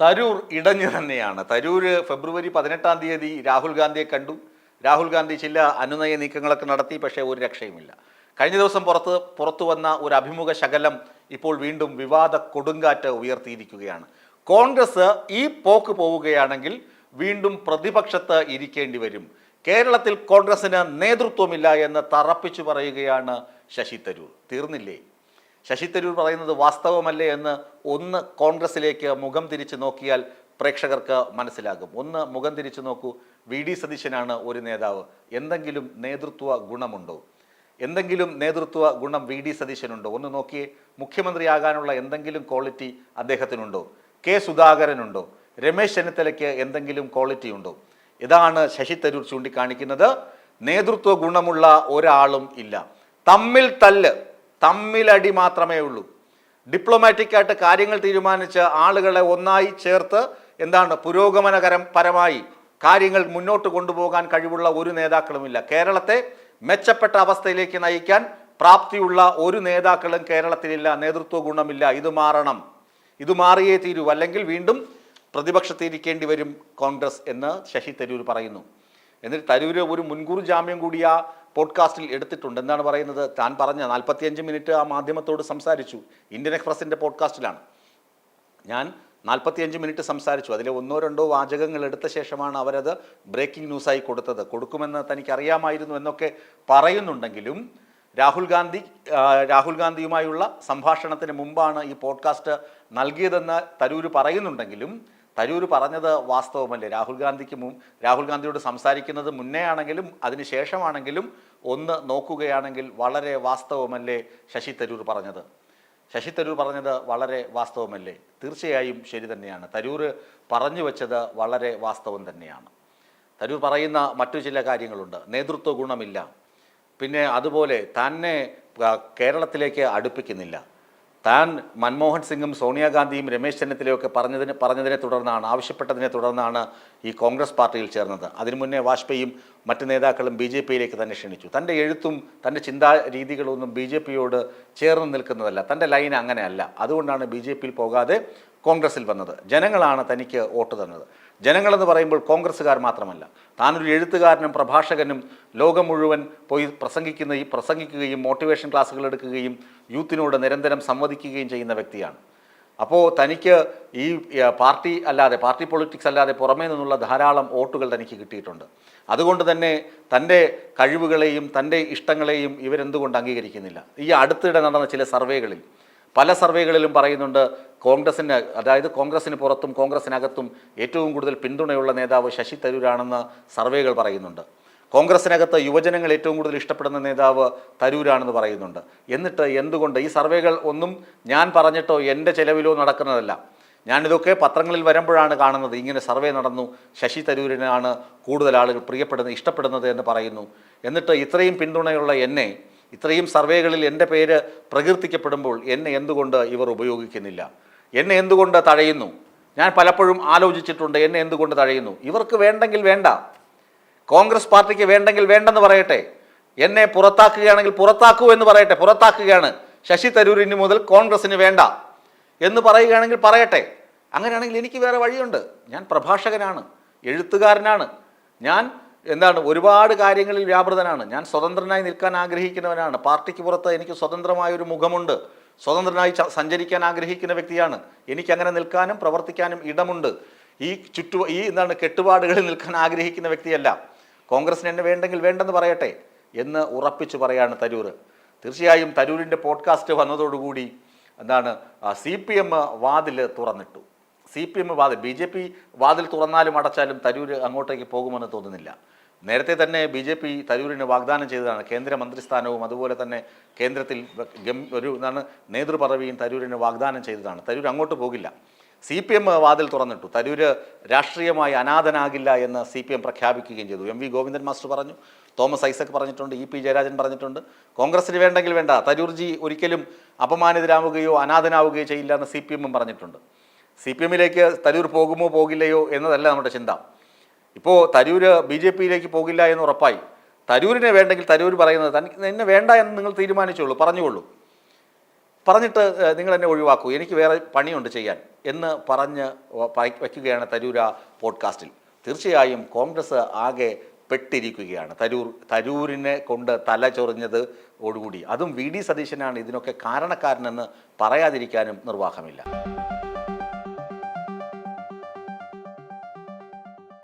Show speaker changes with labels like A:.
A: തരൂർ ഇടഞ്ഞു തന്നെയാണ്. തരൂർ ഫെബ്രുവരി പതിനെട്ടാം തീയതി രാഹുൽ ഗാന്ധിയെ കണ്ടു. രാഹുൽ ഗാന്ധി ചില അനുനയ നീക്കങ്ങളൊക്കെ നടത്തി പക്ഷേ ഒരു രക്ഷയുമില്ല. കഴിഞ്ഞ ദിവസം പുറത്ത് പുറത്തു വന്ന ഒരു അഭിമുഖ ശകലം ഇപ്പോൾ വീണ്ടും വിവാദ കൊടുങ്കാറ്റ് ഉയർത്തിയിരിക്കുകയാണ്. കോൺഗ്രസ് ഈ പോക്ക് പോവുകയാണെങ്കിൽ വീണ്ടും പ്രതിപക്ഷത്ത് ഇരിക്കേണ്ടി വരും. കേരളത്തിൽ കോൺഗ്രസിന് നേതൃത്വമില്ല എന്ന് തറപ്പിച്ചു പറയുകയാണ് ശശി തരൂർ. തീർന്നില്ലേ? ശശി തരൂർ പറയുന്നത് വാസ്തവമല്ലേ എന്ന് ഒന്ന് കോൺഗ്രസിലേക്ക് മുഖം തിരിച്ചു നോക്കിയാൽ പ്രേക്ഷകർക്ക് മനസ്സിലാകും. ഒന്ന് മുഖം തിരിച്ചു നോക്കൂ. വി ഡി സതീശനാണ് ഒരു നേതാവ്. എന്തെങ്കിലും നേതൃത്വ ഗുണമുണ്ടോ? എന്തെങ്കിലും നേതൃത്വ ഗുണം വി ഡി സതീശനുണ്ടോ? ഒന്ന് നോക്കിയേ. മുഖ്യമന്ത്രിയാകാനുള്ള എന്തെങ്കിലും ക്വാളിറ്റി അദ്ദേഹത്തിനുണ്ടോ? കെ സുധാകരനുണ്ടോ? രമേശ് ചെന്നിത്തലയ്ക്ക് എന്തെങ്കിലും ക്വാളിറ്റി ഉണ്ടോ? ഇതാണ് ശശി തരൂർ ചൂണ്ടിക്കാണിക്കുന്നത്. നേതൃത്വ ഗുണമുള്ള ഒരാളും ഇല്ല. തമ്മിൽ തല്ല്. തമ്മിലടി മാത്രമേ ഉള്ളൂ. ഡിപ്ലോമാറ്റിക് ആയിട്ട് കാര്യങ്ങൾ തീരുമാനിച്ച് ആളുകളെ ഒന്നായി ചേർത്ത് എന്താണ് പുരോഗമനകരം പരമായി കാര്യങ്ങൾ മുന്നോട്ട് കൊണ്ടുപോകാൻ കഴിവുള്ള ഒരു നേതാക്കളുമില്ല. കേരളത്തെ മെച്ചപ്പെട്ട അവസ്ഥയിലേക്ക് നയിക്കാൻ പ്രാപ്തിയുള്ള ഒരു നേതാക്കളും കേരളത്തിലില്ല നേതൃത്വ ഗുണമില്ല ഇത് മാറണം. ഇത് മാറിയേ തീരൂ. അല്ലെങ്കിൽ വീണ്ടും പ്രതിപക്ഷത്തിരിക്കേണ്ടി വരും കോൺഗ്രസ് എന്ന് ശശി തരൂർ പറയുന്നു. എന്നിട്ട് തരൂര് ഒരു മുൻകൂർ ജാമ്യം കൂടി ആ പോഡ്കാസ്റ്റിൽ എടുത്തിട്ടുണ്ട്. എന്താണ് പറയുന്നത്? താൻ പറഞ്ഞ നാൽപ്പത്തിയഞ്ച് മിനിറ്റ് ആ മാധ്യമത്തോട് സംസാരിച്ചു. ഇന്ത്യൻ എക്സ്പ്രസിന്റെ പോഡ്കാസ്റ്റിലാണ്. ഞാൻ നാൽപ്പത്തിയഞ്ച് മിനിറ്റ് സംസാരിച്ചു. അതിലെ ഒന്നോ രണ്ടോ വാചകങ്ങൾ എടുത്ത ശേഷമാണ് അവരത് ബ്രേക്കിംഗ് ന്യൂസായി കൊടുത്തത്. കൊടുക്കുമെന്ന് തനിക്ക് അറിയാമായിരുന്നു എന്നൊക്കെ പറയുന്നുണ്ടെങ്കിലും രാഹുൽ ഗാന്ധി രാഹുൽ ഗാന്ധിയുമായുള്ള സംഭാഷണത്തിന് മുമ്പാണ് ഈ പോഡ്കാസ്റ്റ് നൽകിയതെന്ന് തരൂര് പറയുന്നുണ്ടെങ്കിലും തരൂർ പറഞ്ഞത് വാസ്തവമല്ലേ? രാഹുൽ ഗാന്ധിക്ക് മുൻ രാഹുൽ ഗാന്ധിയോട് സംസാരിക്കുന്നത് മുന്നേ ആണെങ്കിലും അതിന് ശേഷമാണെങ്കിലും ഒന്ന് നോക്കുകയാണെങ്കിൽ വളരെ വാസ്തവമല്ലേ ശശി തരൂർ പറഞ്ഞത്? ശശി തരൂർ പറഞ്ഞത് വളരെ വാസ്തവമല്ലേ? തീർച്ചയായും ശരി തന്നെയാണ്. തരൂർ പറഞ്ഞു വെച്ചത് വളരെ വാസ്തവം തന്നെയാണ്. തരൂർ പറയുന്ന മറ്റു ചില കാര്യങ്ങളുണ്ട്. നേതൃത്വ ഗുണമില്ല പിന്നെ അതുപോലെ തന്നെ കേരളത്തിലേക്ക് അടുപ്പിക്കുന്നില്ല. താൻ മൻമോഹൻ സിംഗും സോണിയാഗാന്ധിയും രമേശ് ചെന്നിത്തലയൊക്കെ പറഞ്ഞതിന് പറഞ്ഞതിനെ തുടർന്നാണ് ആവശ്യപ്പെട്ടതിനെ തുടർന്നാണ് ഈ കോൺഗ്രസ് പാർട്ടിയിൽ ചേർന്നത്. അതിനു മുന്നേ വാജ്പേയിയും മറ്റ് നേതാക്കളും ബി ജെ പിയിലേക്ക് തന്നെ ക്ഷണിച്ചു. തന്റെ എഴുത്തും തന്റെ ചിന്താ രീതികളൊന്നും ബി ജെ പിയോട് ചേർന്ന് നിൽക്കുന്നതല്ല. തന്റെ ലൈൻ അങ്ങനെയല്ല. അതുകൊണ്ടാണ് ബി ജെ പിയിൽ പോകാതെ കോൺഗ്രസിൽ വന്നത്. ജനങ്ങളാണ് തനിക്ക് വോട്ട് തന്നത്. ജനങ്ങളെന്ന് പറയുമ്പോൾ കോൺഗ്രസ്സുകാർ മാത്രമല്ല. താനൊരു എഴുത്തുകാരനും പ്രഭാഷകനും ലോകം മുഴുവൻ പോയി പ്രസംഗിക്കുന്ന ഈ പ്രസംഗിക്കുകയും മോട്ടിവേഷൻ ക്ലാസ്സുകൾ എടുക്കുകയും യൂത്തിനോട് നിരന്തരം സംവദിക്കുകയും ചെയ്യുന്ന വ്യക്തിയാണ്. അപ്പോൾ തനിക്ക് ഈ പാർട്ടി അല്ലാതെ പാർട്ടി പൊളിറ്റിക്സ് അല്ലാതെ പുറമേ നിന്നുള്ള ധാരാളം വോട്ടുകൾ തനിക്ക് കിട്ടിയിട്ടുണ്ട്. അതുകൊണ്ട് തന്നെ തന്റെ കഴിവുകളെയും തന്റെ ഇഷ്ടങ്ങളെയും ഇവരെന്തുകൊണ്ട് അംഗീകരിക്കുന്നില്ല? ഈ അടുത്തിടെ നടന്ന ചില സർവേകളിൽ പല സർവേകളിലും പറയുന്നുണ്ട് കോൺഗ്രസിന് അതായത് കോൺഗ്രസിന് പുറത്തും കോൺഗ്രസിനകത്തും ഏറ്റവും കൂടുതൽ പിന്തുണയുള്ള നേതാവ് ശശി തരൂരാണെന്ന് സർവേകൾ പറയുന്നുണ്ട്. കോൺഗ്രസിനകത്ത് യുവജനങ്ങൾ ഏറ്റവും കൂടുതൽ ഇഷ്ടപ്പെടുന്ന നേതാവ് തരൂരാണെന്ന് പറയുന്നുണ്ട്. എന്നിട്ട് എന്തുകൊണ്ട്? ഈ സർവേകൾ ഒന്നും ഞാൻ പറഞ്ഞിട്ടോ എന്റെ ചെലവിലോ നടക്കുന്നതല്ല. ഞാനിതൊക്കെ പത്രങ്ങളിൽ വരുമ്പോഴാണ് കാണുന്നത്. ഇങ്ങനെ സർവേ നടന്നു. ശശി തരൂരിനാണ് കൂടുതൽ ആളുകൾ പ്രിയപ്പെടുന്നത് ഇഷ്ടപ്പെടുന്നത് എന്ന് പറയുന്നു. എന്നിട്ട് ഇത്രയും പിന്തുണയുള്ള എന്നെ ഇത്രയും സർവേകളിൽ എന്റെ പേര് പ്രകീർത്തിക്കപ്പെടുമ്പോൾ എന്നെ എന്തുകൊണ്ട് ഇവർ ഉപയോഗിക്കുന്നില്ല? എന്നെ എന്തുകൊണ്ട് തഴയുന്നു? ഞാൻ പലപ്പോഴും ആലോചിച്ചിട്ടുണ്ട് എന്നെ എന്തുകൊണ്ട് തഴയുന്നു? ഇവർക്ക് വേണ്ടെങ്കിൽ വേണ്ട. കോൺഗ്രസ് പാർട്ടിക്ക് വേണ്ടെങ്കിൽ വേണ്ടെന്ന് പറയട്ടെ. എന്നെ പുറത്താക്കുകയാണെങ്കിൽ പുറത്താക്കൂ എന്ന് പറയട്ടെ. പുറത്താക്കുകയാണ്. ശശി തരൂരിന് മുതൽ കോൺഗ്രസ്സിന് വേണ്ട എന്ന് പറയുകയാണെങ്കിൽ പറയട്ടെ. അങ്ങനെയാണെങ്കിൽ എനിക്ക് വേറെ വഴിയുണ്ട്. ഞാൻ പ്രഭാഷകനാണ്. എഴുത്തുകാരനാണ്. ഞാൻ എന്താണ് ഒരുപാട് കാര്യങ്ങളിൽ വ്യാപൃതനാണ്. ഞാൻ സ്വതന്ത്രനായി നിൽക്കാൻ ആഗ്രഹിക്കുന്നവനാണ്. പാർട്ടിക്ക് പുറത്ത് എനിക്ക് സ്വതന്ത്രമായ ഒരു മുഖമുണ്ട്. സ്വതന്ത്രനായി സഞ്ചരിക്കാൻ ആഗ്രഹിക്കുന്ന വ്യക്തിയാണ്. എനിക്ക് അങ്ങനെ നിൽക്കാനും പ്രവർത്തിക്കാനും ഇടമുണ്ട്. ഈ ചുറ്റു ഈ എന്താണ് കെട്ടുപാടുകളിൽ നിൽക്കാൻ ആഗ്രഹിക്കുന്ന വ്യക്തിയല്ല. കോൺഗ്രസിന് എന്നെ വേണ്ടെങ്കിൽ വേണ്ടെന്ന് പറയട്ടെ എന്ന് ഉറപ്പിച്ചു പറയാണ് തരൂർ തീർച്ചയായും തരൂരിന്റെ പോഡ്കാസ്റ്റ് വന്നതോടുകൂടി എന്താണ് സി പി എം വാതിൽ തുറന്നിട്ടു. സി പി എം വാതിൽ ബി ജെ പി വാതിൽ തുറന്നാലും അടച്ചാലും തരൂർ അങ്ങോട്ടേക്ക് പോകുമെന്ന് തോന്നുന്നില്ല. നേരത്തെ തന്നെ ബി ജെ പി തരൂരിന് വാഗ്ദാനം ചെയ്തതാണ് കേന്ദ്ര മന്ത്രിസ്ഥാനവും അതുപോലെ തന്നെ കേന്ദ്രത്തിൽ ഒരു എന്താണ് നേതൃപദവിയും തരൂരിന് വാഗ്ദാനം ചെയ്തതാണ്. തരൂർ അങ്ങോട്ട് പോകില്ല. സി പി എം വാതിൽ തുറന്നിട്ടു. തരൂര് രാഷ്ട്രീയമായി അനാഥനാകില്ല എന്ന് സി പി എം പ്രഖ്യാപിക്കുകയും ചെയ്തു. എം വി ഗോവിന്ദൻ മാസ്റ്റർ പറഞ്ഞു തോമസ് ഐസക് പറഞ്ഞിട്ടുണ്ട് ഇ പി ജയരാജൻ പറഞ്ഞിട്ടുണ്ട്. കോൺഗ്രസിന് വേണ്ടെങ്കിൽ വേണ്ട. തരൂർജി ഒരിക്കലും അപമാനിതരാവുകയോ അനാഥനാവുകയോ ചെയ്യില്ല എന്ന് സി പി എമ്മും പറഞ്ഞിട്ടുണ്ട്. സി പി എമ്മിലേക്ക് തരൂർ പോകുമോ പോകില്ലയോ എന്നതല്ല നമ്മുടെ ചിന്ത. ഇപ്പോൾ തരൂർ ബി ജെ പിയിലേക്ക് പോകില്ല എന്ന് ഉറപ്പായി. തരൂരിനെ വേണ്ടെങ്കിൽ തരൂർ പറയുന്നത് എന്നെ വേണ്ട എന്ന് നിങ്ങൾ തീരുമാനിച്ചോളൂ പറഞ്ഞുകൊള്ളൂ. പറഞ്ഞിട്ട് നിങ്ങൾ എന്നെ ഒഴിവാക്കൂ. എനിക്ക് വേറെ പണിയുണ്ട് ചെയ്യാൻ എന്ന് പറഞ്ഞ് വയ്ക്കുകയാണ് തരൂർ പോഡ്കാസ്റ്റിൽ. തീർച്ചയായും കോൺഗ്രസ് ആകെ പെട്ടിരിക്കുകയാണ്. തരൂർ തരൂരിനെ കൊണ്ട് തല ചൊറിഞ്ഞത് ഓടുകൂടി. അതും വി ഡി സതീശനാണ്. ഇതിനൊക്കെ കാരണക്കാരനെന്ന് പറയാതിരിക്കാനും നിർവാഹമില്ല.